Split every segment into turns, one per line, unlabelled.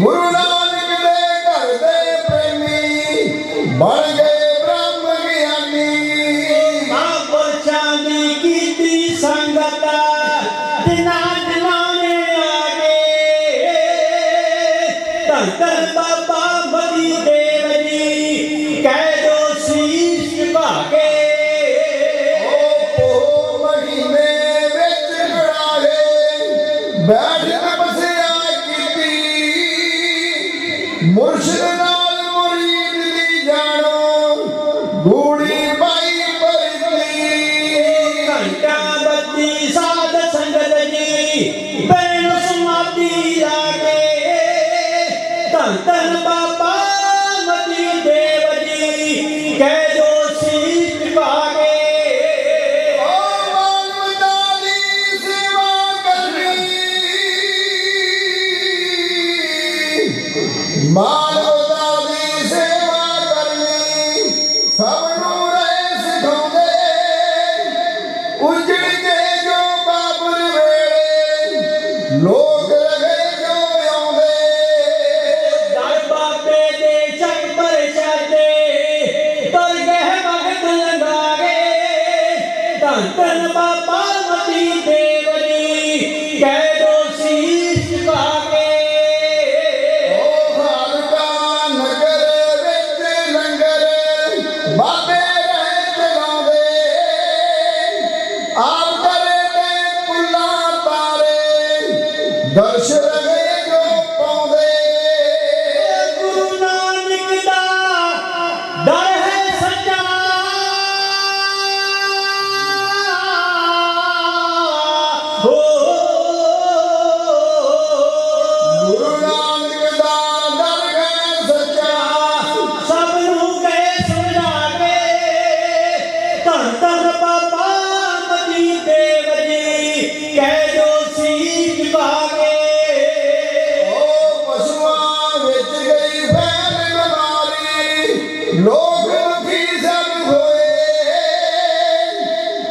गुरु नानक दे कर दे प्रेमी बन गए ब्रह्म ज्ञानी
माँ पहचानी की दी संगत दिना दिलाने आगे धन धन बाबा बड़ी देव जी कह दो शीश भागे
ओ ओ महीने विच कड़ाहे
ધન બાપા મતી દેવજી કહેજો શીત ભાગે
My ਆਪ ਕਰੇ ਤੇ ਪੁੱਲਾ ਤਾਰੇ ਦਰਸ਼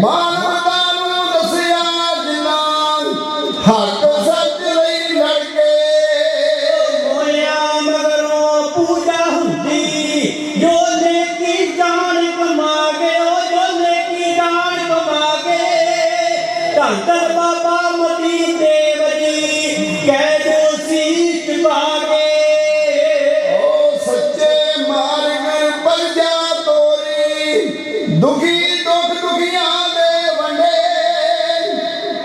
ਮਾਨਵਤਾ ਨੂੰ ਦੱਸਿਆ ਜਿਨ੍ਹਾਂ ਹੱਕ ਸੱਚ ਲਈ ਲੜ ਕੇ
ਹੋਇਆ ਮਗਰੋਂ ਪੂਜਾ ਹੁੰਦੀ ਜੋ ਨੇ ਕੀ ਜਾਣ ਕਮਾ ਕੇ ਉਹ ਜੋ ਨੇ ਕੀ ਜਾਣ ਕਮਾ ਕੇ ਧੰਦਰ ਬਾਬਾ ਮਤੀ ਦੇਵ ਜੀ ਕਹਿ ਦਿਓ ਸੀ ਚੁਕਾ ਕੇ
ਉਹ ਸੱਚੇ ਮਾਰਗ ਪਰ ਜਾ ਤੋਰੀ ਦੁਖੀ